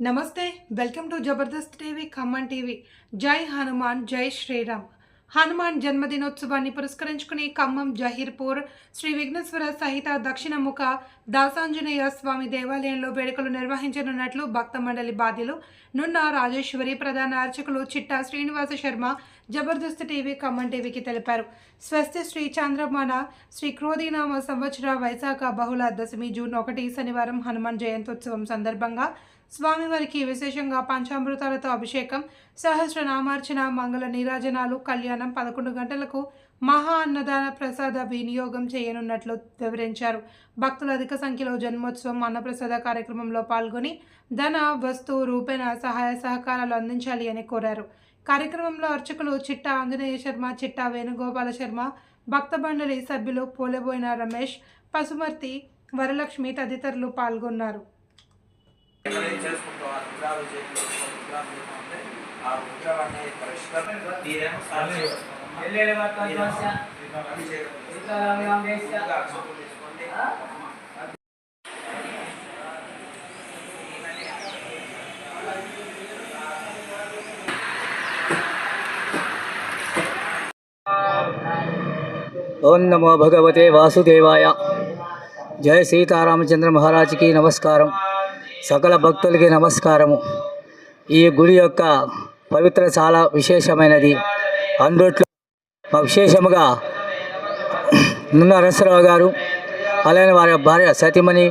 నమస్తే welcome to Jabardasth TV Khammam TV. జై హనుమాన్ జై శ్రీరామ్. హనుమాన్ జన్మదినోత్సవాన్ని పురస్కరించుకుని ఖమ్మం జహీర్పూర్ శ్రీ విఘ్నేశ్వర సహిత దక్షిణముఖ దాసాంజనేయ స్వామి దేవాలయంలో వేడుకలు నిర్వహించనున్నట్లు భక్త మండలి బాధ్యులు నున్న రాజేశ్వరి ప్రధాన అర్చకులు చిట్టా శ్రీనివాస శర్మ జబర్దస్త్ టీవీ ఖమ్మం టీవీకి తెలిపారు. స్వస్తి శ్రీ చంద్రమాన శ్రీ క్రోధీనామ సంవత్సర వైశాఖ బహుళ దశమి జూన్ ఒకటి శనివారం హనుమాన్ జయంతోత్సవం సందర్భంగా స్వామివారికి విశేషంగా పంచామృతాలతో అభిషేకం సహస్రనామార్చన మంగళ నీరాజనాలు కళ్యాణం పదకొండు గంటలకు మహా అన్నదాన ప్రసాద వినియోగం చేయనున్నట్లు వివరించారు. భక్తులు అధిక సంఖ్యలో జన్మోత్సవం అన్నప్రసాద కార్యక్రమంలో పాల్గొని ధన వస్తు రూపేణ సహాయ సహకారాలు అందించాలి అని కోరారు. కార్యక్రమంలో అర్చకులు చిట్టా ఆంజనేయ శర్మ చిట్టా వేణుగోపాల శర్మ భక్త మండలి సభ్యులు పోలబోయిన రమేష్ పసుమర్తి వరలక్ష్మి తదితరులు పాల్గొన్నారు. ఎవరైతే చేసుకుంటాం ఆ రుద్రాలు చేతిలో రుద్రాలు ఉంటే ఆ రుద్రాలన్నీ సకల భక్తులకి నమస్కారము. ఈ గుడి యొక్క పవిత్ర చాలా విశేషమైనది. అందుట్లో మా విశేషముగా నున్న నరసరావు గారు అలాగే వారి భార్య సతీమణి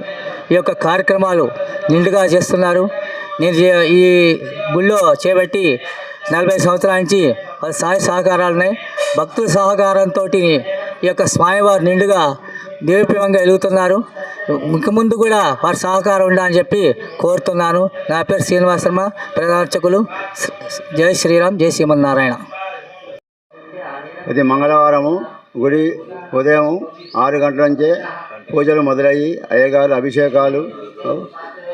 ఈ యొక్క కార్యక్రమాలు నిండుగా చేస్తున్నారు. నేను ఈ గుళ్ళో చేపట్టి నలభై సంవత్సరాల నుంచి వారి సహకారాలున్నాయి సహకారాలు ఉన్నాయి భక్తుల సహకారంతో ఈ యొక్క స్వామివారు నిండుగా దేవప్రియంగా వెలుగుతున్నారు ఇంక ముందు కూడా వారి సహకారం ఉండాలని చెప్పి కోరుతున్నాను. నా పేరు శ్రీనివాస శర్మ ప్రదర్శకులు జై శ్రీరామ్ జై శ్రీమన్నారాయణ. ఇది మంగళవారము గుడి ఉదయం ఆరు గంటల నుంచే పూజలు మొదలయ్యి అయ్యగారు అభిషేకాలు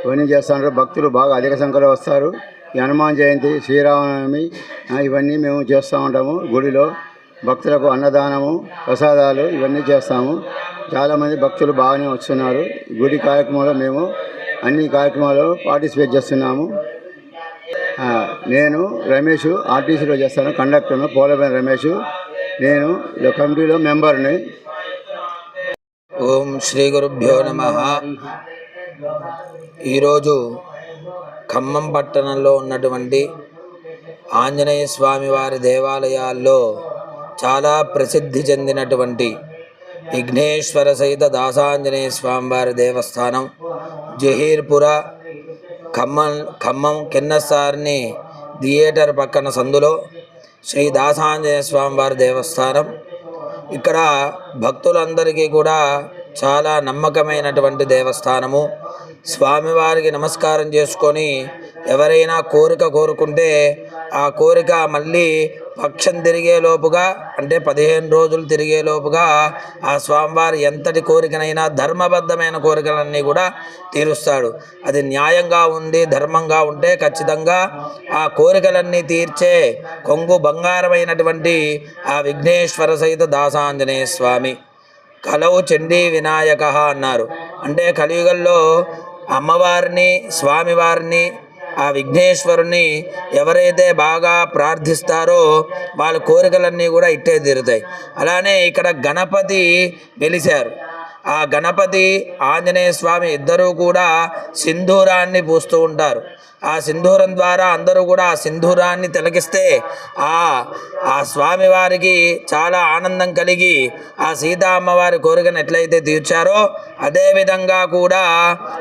ఇవన్నీ చేస్తున్నారు భక్తులు బాగా అధిక సంఖ్యలో వస్తారు. హనుమాన్ జయంతి శ్రీరామనవమి ఇవన్నీ మేము చేస్తూ ఉంటాము గుడిలో. భక్తులకు అన్నదానము ప్రసాదాలు ఇవన్నీ చేస్తాము. చాలామంది భక్తులు బాగానే వస్తున్నారు. గుడి కార్యక్రమంలో మేము అన్ని కార్యక్రమాల్లో పార్టిసిపేట్ చేస్తున్నాము. నేను రమేష్ ఆర్టీసీలో చేస్తాను కండక్టర్ను పోలమైన రమేష్. నేను కమిటీలో మెంబర్ని. ఓం శ్రీ గురుభ్యో నమ. ఈరోజు ఖమ్మం పట్టణంలో ఉన్నటువంటి ఆంజనేయ స్వామి వారి దేవాలయాల్లో చాలా ప్రసిద్ధి చెందినటువంటి విఘ్నేశ్వర సహిత దాసాంజనేయ స్వామివారి దేవస్థానం జహీర్పుర ఖమ్మం ఖమ్మం కిన్నసార్ని థియేటర్ పక్కన సందులో శ్రీ దాసాంజనేయ స్వామివారి దేవస్థానం. ఇక్కడ భక్తులందరికీ కూడా చాలా నమ్మకమైనటువంటి దేవస్థానము. స్వామివారికి నమస్కారం చేసుకొని ఎవరైనా కోరిక కోరుకుంటే ఆ కోరిక మళ్ళీ పక్షం తిరిగే లోపుగా అంటే పదిహేను రోజులు తిరిగే లోపుగా ఆ స్వామివారి ఎంతటి కోరికనైనా ధర్మబద్ధమైన కోరికలన్నీ కూడా తీరుస్తాడు. అది న్యాయంగా ఉంది ధర్మంగా ఉంటే ఖచ్చితంగా ఆ కోరికలన్నీ తీర్చే కొంగు బంగారమైనటువంటి ఆ విఘ్నేశ్వర సహిత దాసాంజనేయ స్వామి. కలవు చండీ వినాయక అన్నారు. అంటే కలియుగంలో అమ్మవారిని స్వామివారిని ఆ విఘ్నేశ్వరుని ఎవరైతే బాగా ప్రార్థిస్తారో వాళ్ళ కోరికలన్నీ కూడా ఇట్టే తీరుతాయి. అలానే ఇక్కడ గణపతి వెలిశారు. ఆ గణపతి ఆంజనేయ స్వామి ఇద్దరూ కూడా సింధూరాన్ని పూస్తూ ఉంటారు. ఆ సింధూరం ద్వారా అందరూ కూడా ఆ సింధూరాన్ని తిలకిస్తే ఆ ఆ స్వామి వారికి చాలా ఆనందం కలిగి ఆ సీతా అమ్మవారి కోరికను ఎట్లయితే తీర్చారో అదేవిధంగా కూడా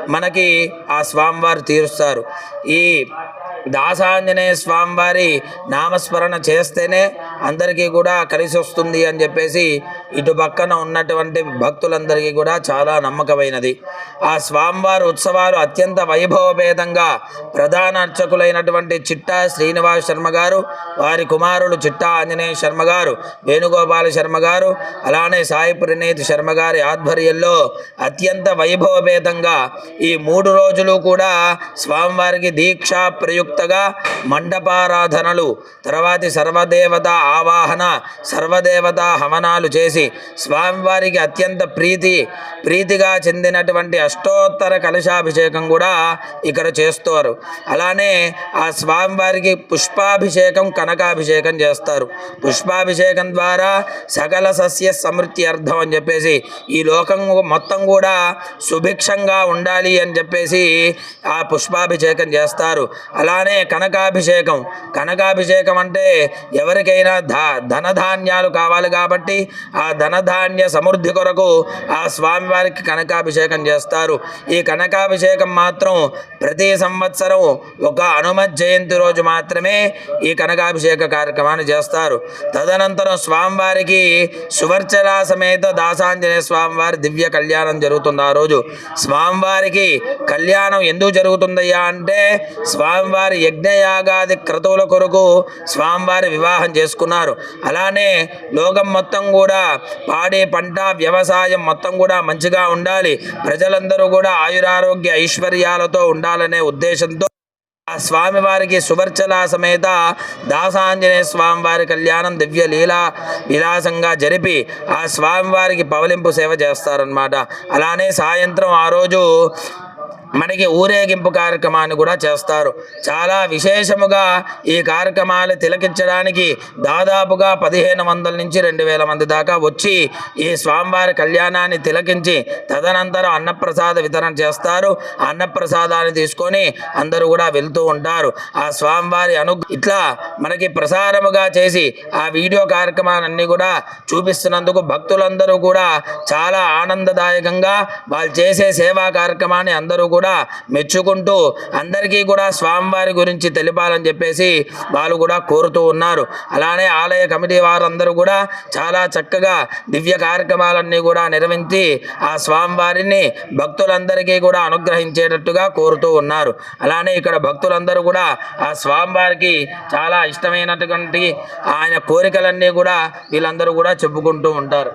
మనకి ఆ స్వామివారు తీరుస్తారు. ఈ దాసాంజనేయ స్వామివారి నామస్మరణ చేస్తేనే అందరికీ కూడా కలిసి వస్తుంది అని చెప్పేసి ఇటు పక్కన ఉన్నటువంటి భక్తులందరికీ కూడా చాలా నమ్మకమైనది. ఆ స్వామివారి ఉత్సవాలు అత్యంత వైభవభేదంగా ప్రధాన అర్చకులైనటువంటి చిట్టా శ్రీనివాస్ శర్మ గారు వారి కుమారుడు చిట్టా ఆంజనేయ శర్మ గారు వేణుగోపాల శర్మ గారు అలానే సాయి ప్రణీత్ శర్మ గారి ఆధ్వర్యంలో అత్యంత వైభవభేదంగా ఈ మూడు రోజులు కూడా స్వామివారికి దీక్షా ప్రయుక్త కొత్తగా మండపారాధనలు తర్వాతి సర్వదేవత ఆవాహన సర్వదేవత హవనాలు చేసి స్వామివారికి అత్యంత ప్రీతి ప్రీతిగా చెందినటువంటి అష్టోత్తర కలశాభిషేకం కూడా ఇక్కడ చేస్తారు. అలానే ఆ స్వామివారికి పుష్పాభిషేకం కనకాభిషేకం చేస్తారు. పుష్పాభిషేకం ద్వారా సకల సస్య సమృద్ధి అర్థం అని చెప్పేసి ఈ లోకం మొత్తం కూడా సుభిక్షంగా ఉండాలి అని చెప్పేసి ఆ పుష్పాభిషేకం చేస్తారు. అలా అలానే కనకాభిషేకం. కనకాభిషేకం అంటే ఎవరికైనా ధా ధనధాన్యాలు కావాలి కాబట్టి ఆ ధనధాన్య సమృద్ధి కొరకు ఆ స్వామివారికి కనకాభిషేకం చేస్తారు. ఈ కనకాభిషేకం మాత్రం ప్రతి సంవత్సరం ఒక హనుమత్ జయంతి రోజు మాత్రమే ఈ కనకాభిషేక కార్యక్రమాన్ని చేస్తారు. తదనంతరం స్వామివారికి సువర్చలా సమేత దాసాంజనేయ స్వామివారి దివ్య కళ్యాణం జరుగుతుంది ఆ రోజు. స్వామివారికి కళ్యాణం ఎందుకు జరుగుతుందయ్యా అంటే స్వామివారి యజ్ఞయాగాది క్రతువుల కొరకు స్వామివారి వివాహం చేసుకున్నారు. అలానే లోకం మొత్తం కూడా పాడే పంట వ్యవసాయం మొత్తం కూడా మంచిగా ఉండాలి. ప్రజలందరూ కూడా ఆయురారోగ్య ఐశ్వర్యాలతో ఉండాలనే ఉద్దేశంతో ఆ స్వామివారికి సువర్చల సమేత దాసాంజనేయ స్వామివారి కళ్యాణం దివ్య లీలా విలాసంగా జరిపి ఆ స్వామివారికి పవలింపు సేవ చేస్తారనమాట అలానే సాయంత్రం ఆ రోజు మనకి ఊరేగింపు కార్యక్రమాన్ని కూడా చేస్తారు. చాలా విశేషముగా ఈ కార్యక్రమాలు తిలకించడానికి దాదాపుగా పదిహేను వందల నుంచి రెండు వేల మంది దాకా వచ్చి ఈ స్వామివారి కళ్యాణాన్ని తిలకించి తదనంతరం అన్నప్రసాద వితరణ చేస్తారు. అన్నప్రసాదాన్ని తీసుకొని అందరూ కూడా వెళ్తూ ఉంటారు. ఆ స్వామివారి అను ఇట్లా మనకి ప్రసారముగా చేసి ఆ వీడియో కార్యక్రమాలన్నీ కూడా చూపిస్తున్నందుకు భక్తులందరూ కూడా చాలా ఆనందదాయకంగా వాళ్ళు చేసే సేవా కార్యక్రమాన్ని అందరూ కూడా కూడా మెచ్చుకుంటూ అందరికీ కూడా స్వామివారి గురించి తెలిపాలని చెప్పేసి వాళ్ళు కూడా కోరుతూ ఉన్నారు. అలానే ఆలయ కమిటీ వారందరూ కూడా చాలా చక్కగా దివ్య కార్యక్రమాలన్నీ కూడా నిర్వహించి ఆ స్వామివారిని భక్తులందరికీ కూడా అనుగ్రహించేటట్టుగా కోరుతూ ఉన్నారు. అలానే ఇక్కడ భక్తులందరూ కూడా ఆ స్వామివారికి చాలా ఇష్టమైనటువంటి ఆయన కోరికలన్నీ కూడా వీళ్ళందరూ కూడా చెప్పుకుంటూ ఉంటారు.